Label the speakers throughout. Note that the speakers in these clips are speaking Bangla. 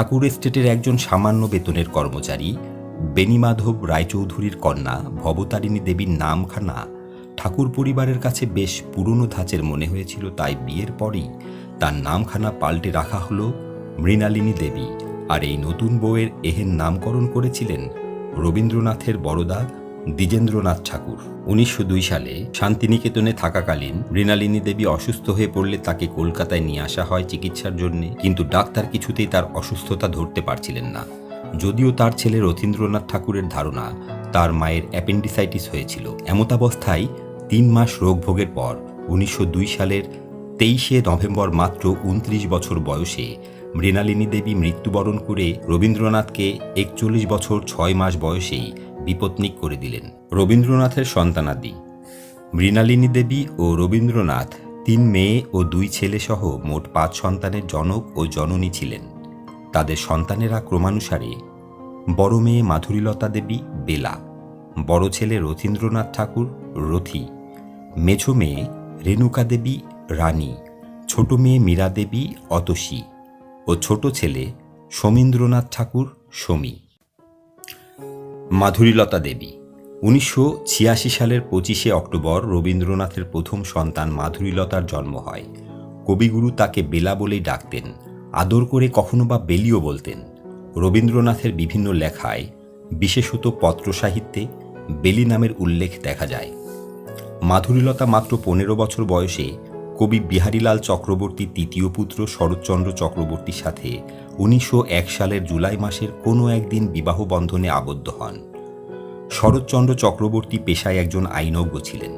Speaker 1: ঠাকুর এস্টেটের একজন সামান্য বেতনের কর্মচারী, বেনিমাধব রায়চৌধুরীর কন্যা ভবতারিণী দেবীর নামখানা ঠাকুর পরিবারের কাছে বেশ পুরনো ধাঁচের মনে হয়েছিল তাই বিয়ের পরেই তার নামখানা পাল্টে রাখা হল মৃণালিনী দেবী। আর এই নতুন বউয়ের এহেন নামকরণ করেছিলেন রবীন্দ্রনাথের বড়দা দ্বিজেন্দ্রনাথ ঠাকুর। উনিশশো দুই সালে শান্তিনিকেতনে থাকাকালীন মৃণালিনী দেবী অসুস্থ হয়ে পড়লে তাকে কলকাতায় নিয়ে আসা হয় চিকিৎসার জন্য, কিন্তু ডাক্তার কিছুতেই তার অসুস্থতা ধরতে পারছিলেন না। যদিও তার ছেলে রথীন্দ্রনাথ ঠাকুরের ধারণা, তার মায়ের অ্যাপেন্ডিসাইটিস হয়েছিল। এমতাবস্থায় তিন মাস রোগ ভোগের পর উনিশশো দুই সালের তেইশে নভেম্বর মাত্র উনত্রিশ বছর বয়সে মৃণালিনী দেবী মৃত্যুবরণ করে রবীন্দ্রনাথকে একচল্লিশ বছর ছয় মাস বয়সেই বিপত্নিক করে দিলেন। রবীন্দ্রনাথের সন্তানাদি। মৃণালিনী দেবী ও রবীন্দ্রনাথ তিন মেয়ে ও দুই ছেলে সহ মোট পাঁচ সন্তানের জনক ও জননী ছিলেন। তাদের সন্তানেরা ক্রমানুসারে বড় মেয়ে মাধুরীলতা দেবী বেলা, বড় ছেলে রথীন্দ্রনাথ ঠাকুর রথী মেছো মেয়ে রেণুকা দেবী রানী, ছোট মেয়ে মীরা দেবী অতসী ও ছোট ছেলে সমীন্দ্রনাথ ঠাকুর সমী। মাধুরীলতা দেবী। উনিশশো ছিয়াশি সালের পঁচিশে অক্টোবর রবীন্দ্রনাথের প্রথম সন্তান মাধুরীলতার জন্ম হয়। কবিগুরু তাকে বেলা বলেই ডাকতেন, আদর করে কখনো বা বেলিও বলতেন। রবীন্দ্রনাথের বিভিন্ন লেখায় বিশেষত পত্রসাহিত্যে বেলি নামের উল্লেখ দেখা যায়। মাধুরীলতা মাত্র পনেরো বছর বয়সে কবি বিহারীলাল চক্রবর্তী তৃতীয় পুত্র শরৎচন্দ্র চক্রবর্তীর সাথে উনিশশো এক সালের জুলাই মাসের কোনো একদিন বিবাহ বন্ধনে আবদ্ধ হন। শরৎচন্দ্র চক্রবর্তী পেশায় একজন আইনজ্ঞ ছিলেন।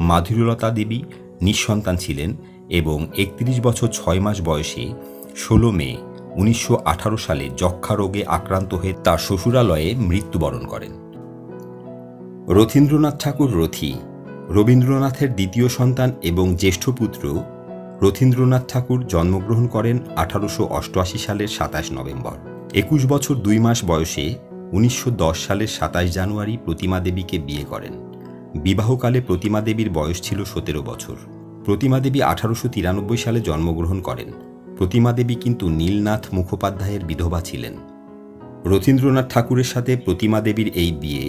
Speaker 1: মাধুরীলতা দেবী নিঃসন্তান ছিলেন এবং একত্রিশ বছর ছয় মাস বয়সে ষোলো মে উনিশশো আঠারো সালে যক্ষা রোগে আক্রান্ত হয়ে তার শ্বশুরালয়ে মৃত্যুবরণ করেন। রথীন্দ্রনাথ ঠাকুর রথী রবীন্দ্রনাথের দ্বিতীয় সন্তান এবং জ্যেষ্ঠ পুত্র রথীন্দ্রনাথ ঠাকুর জন্মগ্রহণ করেন আঠারোশো অষ্টআশি সালের সাতাশ নভেম্বর। একুশ বছর দুই মাস বয়সে উনিশশো দশ সালের সাতাশ জানুয়ারি প্রতিমা দেবীকে বিয়ে করেন। বিবাহকালে প্রতিমা দেবীর বয়স ছিল সতেরো বছর। প্রতিমা দেবী আঠারোশো তিরানব্বই সালে জন্মগ্রহণ করেন। প্রতিমা দেবী কিন্তু নীলনাথ মুখোপাধ্যায়ের বিধবা ছিলেন। রথীন্দ্রনাথ ঠাকুরের সাথে প্রতিমা দেবীর এই বিয়ে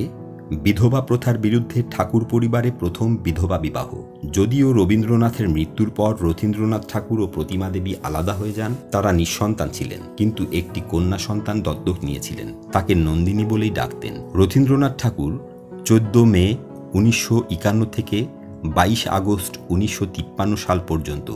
Speaker 1: বিধবা প্রথার বিরুদ্ধে ঠাকুর পরিবারে প্রথম বিধবা বিবাহ। যদিও রবীন্দ্রনাথের মৃত্যুর পর রথীন্দ্রনাথ ঠাকুর ও প্রতিমা দেবী আলাদা হয়ে যান, তারা নিঃসন্তান ছিলেন, কিন্তু একটি কন্যা সন্তান দত্তক নিয়েছিলেন, তাকে নন্দিনী বলেই ডাকতেন। রথীন্দ্রনাথ ঠাকুর চোদ্দ মে উনিশশো একান্ন থেকে বাইশ আগস্ট উনিশশো তিপ্পান্ন সাল পর্যন্ত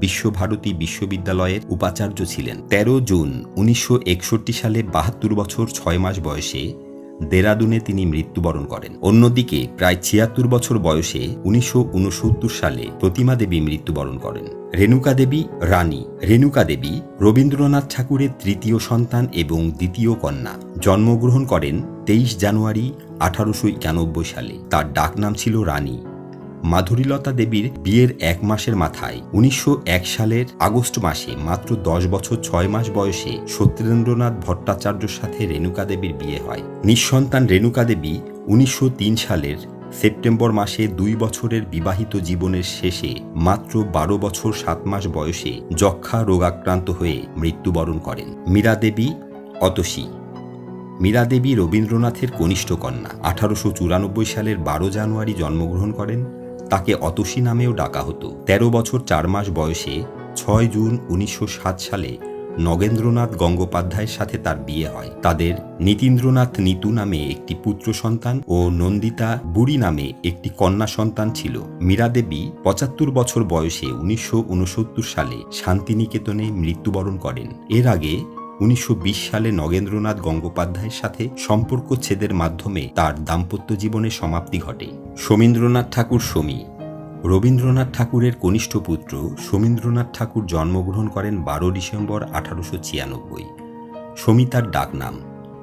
Speaker 1: বিশ্বভারতী বিশ্ববিদ্যালয়ের উপাচার্য ছিলেন। তেরো জুন উনিশশো একষট্টি সালে বাহাত্তর বছর ছয় মাস বয়সে দেরাদুনে তিনি মৃত্যুবরণ করেন। অন্যদিকে প্রায় ছিয়াত্তর বছর বয়সে উনিশশো উনসত্তর সালে প্রতিমা দেবী মৃত্যুবরণ করেন। রেণুকা দেবী রানী। রেণুকা দেবী রবীন্দ্রনাথ ঠাকুরের তৃতীয় সন্তান এবং দ্বিতীয় কন্যা। জন্মগ্রহণ করেন তেইশ জানুয়ারি আঠারোশো একানব্বই সালে। তার ডাক নাম ছিল রানী। মাধুরীলতা দেবীর বিয়ের এক মাসের মাথায় উনিশশো এক সালের আগস্ট মাসে মাত্র দশ বছর ছয় মাস বয়সে সত্যেন্দ্রনাথ ভট্টাচার্যর সাথে রেণুকা দেবীর বিয়ে হয়। নিঃসন্তান রেণুকা দেবী উনিশশো তিন সালের সেপ্টেম্বর মাসে দুই বছরের বিবাহিত জীবনের শেষে মাত্র বারো বছর সাত মাস বয়সে যক্ষা রোগাক্রান্ত হয়ে মৃত্যুবরণ করেন। মীরা দেবী অতসী। মীরা দেবী রবীন্দ্রনাথের কনিষ্ঠ কন্যা। আঠারোশো চুরানব্বই সালের বারো জানুয়ারি জন্মগ্রহণ করেন। তাকে অতসী নামেও ডাকা হতো। ১৩ বছর চার মাস বয়সে ছয় জুন উনিশশো সাত সালে নগেন্দ্রনাথ গঙ্গোপাধ্যায়ের সাথে তার বিয়ে হয়। তাদের নীতীন্দ্রনাথ নিতু নামে একটি পুত্র সন্তান ও নন্দিতা বুড়ি নামে একটি কন্যা সন্তান ছিল। মীরা দেবী পঁচাত্তর বছর বয়সে উনিশশো উনসত্তর সালে শান্তিনিকেতনে মৃত্যুবরণ করেন। এর আগে উনিশশো বিশ সালে নগেন্দ্রনাথ গঙ্গোপাধ্যায়ের সাথে সম্পর্ক ছেদের মাধ্যমে তার দাম্পত্য জীবনের সমাপ্তি ঘটে। সমীন্দ্রনাথ ঠাকুর সমী। রবীন্দ্রনাথ ঠাকুরের কনিষ্ঠ পুত্র সমীন্দ্রনাথ ঠাকুর জন্মগ্রহণ করেন বারো ডিসেম্বর আঠারোশো ছিয়ানব্বই। সমী তার ডাকনাম।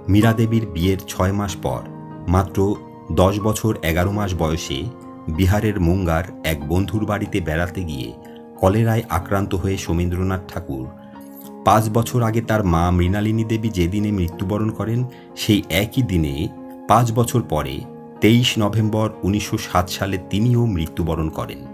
Speaker 1: মীরা দেবীর বিয়ের ছয় মাস পর, মাত্র দশ বছর এগারো মাস বয়সে বিহারের মুঙ্গার এক বন্ধুর বাড়িতে বেড়াতে গিয়ে কলেরায় আক্রান্ত হয়ে সমীন্দ্রনাথ ঠাকুর পাঁচ বছর আগে তার মা মৃণালিনী দেবী যেদিনে মৃত্যুবরণ করেন, সেই একই দিনে, পাঁচ বছর পরে, তেইশ নভেম্বর উনিশশো সাত সালে তিনিও মৃত্যুবরণ করেন।